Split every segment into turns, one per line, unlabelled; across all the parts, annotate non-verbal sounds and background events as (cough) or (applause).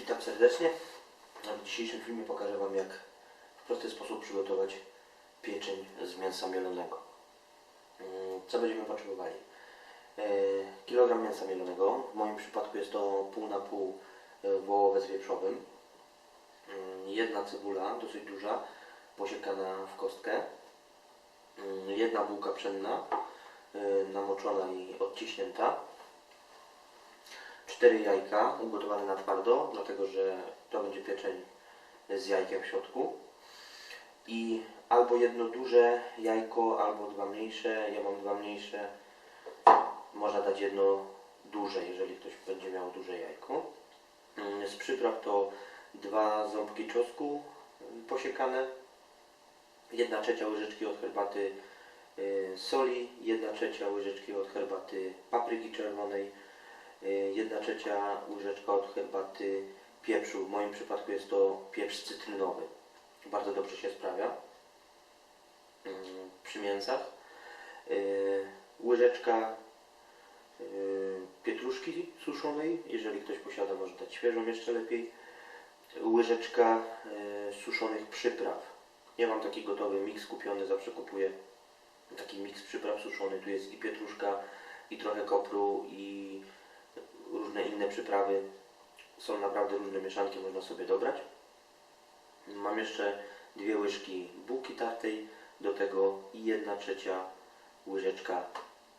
Witam serdecznie. W dzisiejszym filmie pokażę Wam jak w prosty sposób przygotować pieczeń z mięsa mielonego. Mm, Co będziemy potrzebowali? E, Kilogram mięsa mielonego, w moim przypadku jest to pół na pół e, wołowe z wieprzowym. Mm, Jedna cebula, dosyć duża, posiekana w kostkę. Mm, Jedna bułka pszenna, e, namoczona i odciśnięta. Cztery jajka ugotowane na twardo, dlatego że to będzie pieczeń z jajkiem w środku. I albo jedno duże jajko, albo dwa mniejsze. Ja mam dwa mniejsze. Można dać jedno duże, jeżeli ktoś będzie miał duże jajko. Mm, Z przypraw to dwa ząbki czosnku mm, posiekane, jedna trzecia łyżeczki od herbaty y, soli, jedna trzecia łyżeczki od herbaty papryki czerwonej, y, jedna trzecia łyżeczka od herbaty pieprzu. W moim przypadku jest to pieprz cytrynowy. Bardzo dobrze się sprawia mm, przy mięsach. Y, Łyżeczka y, pietruszki suszonej, jeżeli ktoś posiada, może dać świeżą jeszcze lepiej. Łyżeczka y, suszonych przypraw. Nie mam taki gotowy miks kupiony, zawsze kupuję taki miks przypraw suszony. Tu jest i pietruszka, i trochę kopru, i różne inne przyprawy. Są naprawdę różne mieszanki, można sobie dobrać. Mam jeszcze dwie łyżki bułki tartej, do tego i jedna trzecia łyżeczka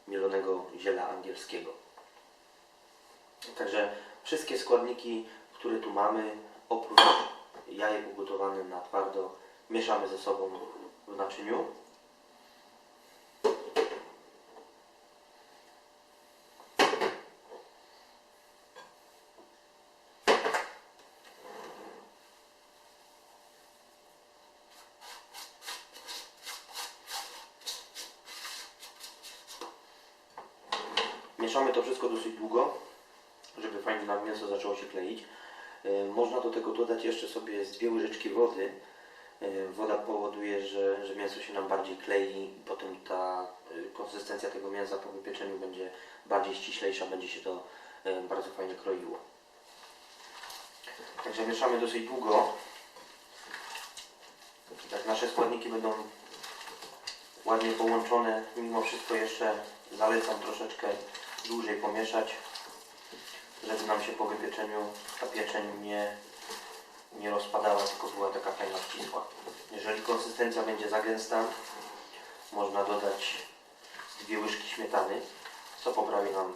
mielonego ziela angielskiego. Także wszystkie składniki, które tu mamy, oprócz jajek ugotowanych na twardo, mieszamy ze sobą w naczyniu. Mieszamy to wszystko dosyć długo, żeby fajnie nam mięso zaczęło się kleić. Y, Można do tego dodać jeszcze sobie z dwie łyżeczki wody. Y, Woda powoduje, że, że mięso się nam bardziej klei potem ta y, konsystencja tego mięsa po wypieczeniu będzie bardziej ściślejsza, będzie się to bardzo fajnie kroiło. Także mieszamy dosyć długo. Jak nasze składniki będą ładnie połączone, mimo wszystko jeszcze zalecam troszeczkę dłużej pomieszać, żeby nam się po wypieczeniu ta pieczeń nie, nie rozpadała, tylko była taka fajna ścisła. Jeżeli konsystencja będzie za gęsta, można dodać dwie łyżki śmietany, co poprawi nam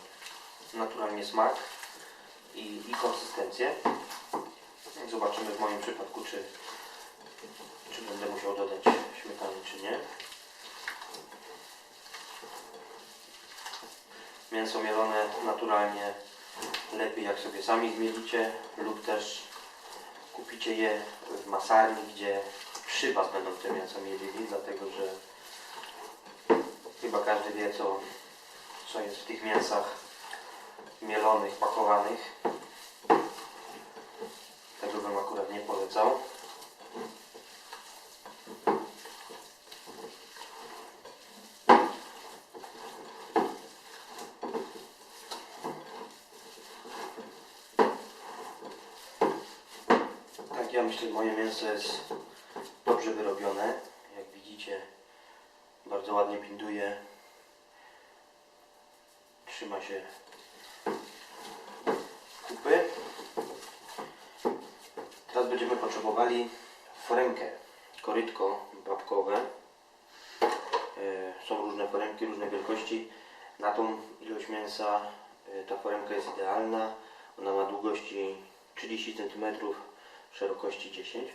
naturalnie smak i, i konsystencję. Zobaczymy w moim przypadku, czy, czy będę musiał dodać śmietany, czy nie. Mięso mielone naturalnie lepiej jak sobie sami zmielicie lub też kupicie je w masarni, gdzie przy Was będą te mięso mielili, dlatego że chyba każdy wie co, co jest w tych mięsach mielonych, pakowanych. Tego bym akurat nie polecał. Tak, ja myślę, moje mięso jest dobrze wyrobione. Jak widzicie, bardzo ładnie binduje. Trzyma się kupy. Teraz będziemy potrzebowali foremkę, korytko babkowe. E, Są różne foremki, różne wielkości. Na tą ilość mięsa e, ta foremka jest idealna. Ona ma długości 30 cm, szerokości 10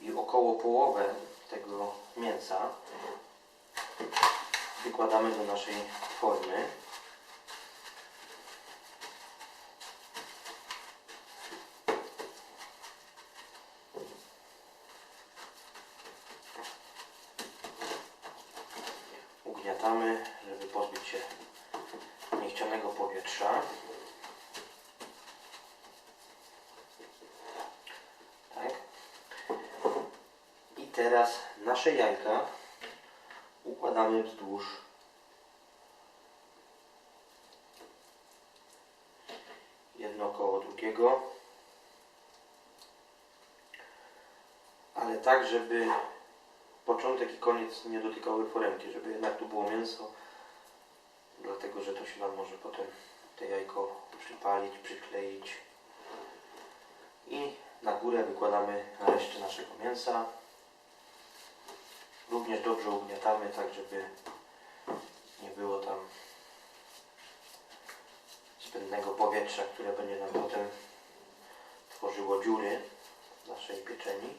i około połowę tego mięsa wykładamy do naszej formy. teraz nasze jajka układamy wzdłuż. Jedno koło drugiego. Ale tak, żeby początek i koniec nie dotykały foremki, żeby jednak tu było mięso. Dlatego, że to się nam może potem te jajko przypalić, przykleić. I na górę wykładamy resztę naszego mięsa. Również dobrze ugniatamy, tak żeby nie było tam zbędnego powietrza, które będzie nam potem tworzyło dziury w naszej pieczeni.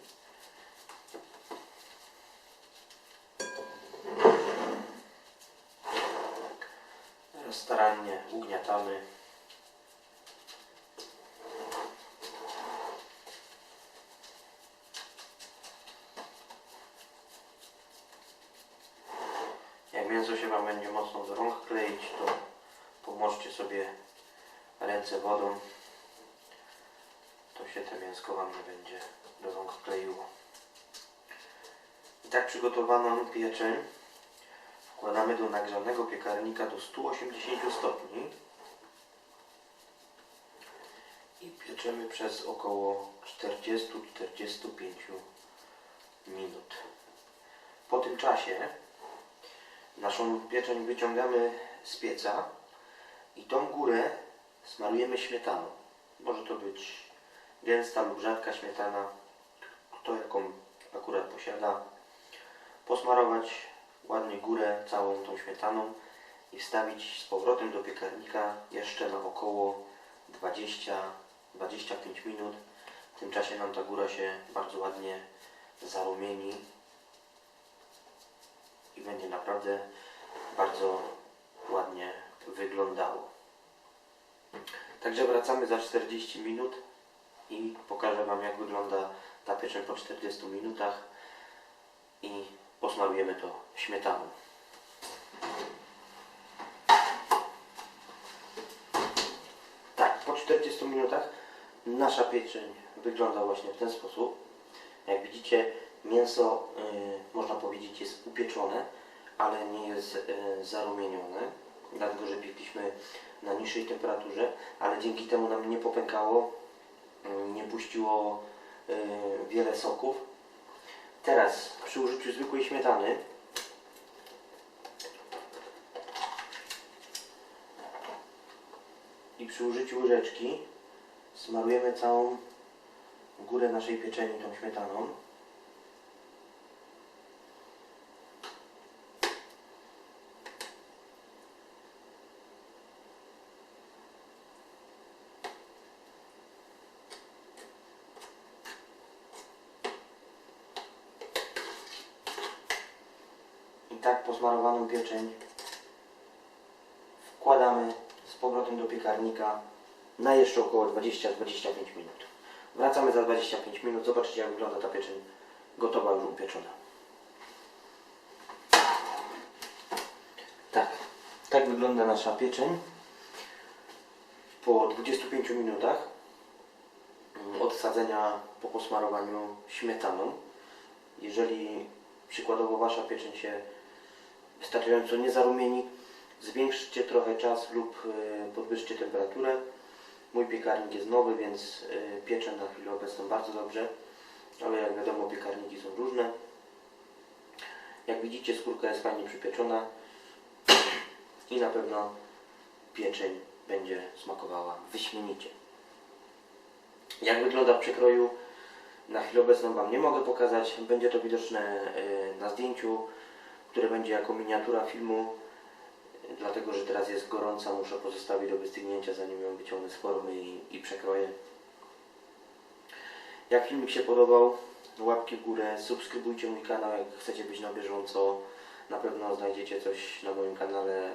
Teraz starannie ugniatamy. Jak mięso się Wam będzie mocno do rąk kleić, to pomożcie sobie ręce wodą. To się te mięsko Wam nie będzie do rąk kleiło. I tak przygotowaną pieczeń wkładamy do nagrzanego piekarnika do 180 stopni i pieczemy przez około 40-45 minut. Po tym czasie naszą pieczeń wyciągamy z pieca i tą górę smarujemy śmietaną. Może to być gęsta lub rzadka śmietana, kto jaką akurat posiada. Posmarować ładnie górę całą tą śmietaną i wstawić z powrotem do piekarnika jeszcze na około 20-25 minut. W tym czasie nam ta góra się bardzo ładnie zarumieni i będzie naprawdę bardzo ładnie wyglądało. Także wracamy za 40 minut i pokażę Wam jak wygląda ta pieczeń po 40 minutach i posmarujemy to śmietaną. Tak, po 40 minutach nasza pieczeń wygląda właśnie w ten sposób. Jak widzicie, mięso y, można powiedzieć jest upieczone, ale nie jest y, zarumienione, dlatego że piekliśmy na niższej temperaturze, ale dzięki temu nam nie popękało, y, nie puściło y, wiele soków. Teraz przy użyciu zwykłej śmietany i przy użyciu łyżeczki smarujemy całą górę naszej pieczeni tą śmietaną. I tak posmarowaną pieczeń wkładamy z powrotem do piekarnika na jeszcze około 20-25 minut. Wracamy za 25 minut, zobaczycie jak wygląda ta pieczeń gotowa, już upieczona. Tak, tak wygląda nasza pieczeń po 25 minutach od sadzenia po posmarowaniu śmietaną. Jeżeli przykładowo Wasza pieczeń się wystarczająco nie zarumieni, zwiększcie trochę czas lub y, podwyższcie temperaturę. Mój piekarnik jest nowy, więc y, piecze na chwilę obecną bardzo dobrze, ale jak wiadomo piekarniki są różne. Jak widzicie skórka jest fajnie przypieczona (clears throat) i na pewno pieczeń będzie smakowała wyśmienicie. Jak wygląda w przekroju na chwilę obecną Wam nie mogę pokazać, będzie to widoczne y, na zdjęciu, które będzie jako miniatura filmu dlatego że teraz jest gorąca, muszę pozostawić do wystygnięcia, zanim ją wyciągnę z formy i, i przekroję. Jak filmik się podobał, łapki w górę, subskrybujcie mój kanał, jak chcecie być na bieżąco. Na pewno znajdziecie coś na moim kanale,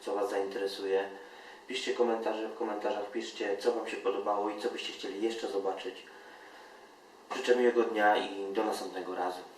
co Was zainteresuje. Piszcie komentarze, w komentarzach piszcie, co Wam się podobało i co byście chcieli jeszcze zobaczyć. Życzę miłego dnia i do następnego razu.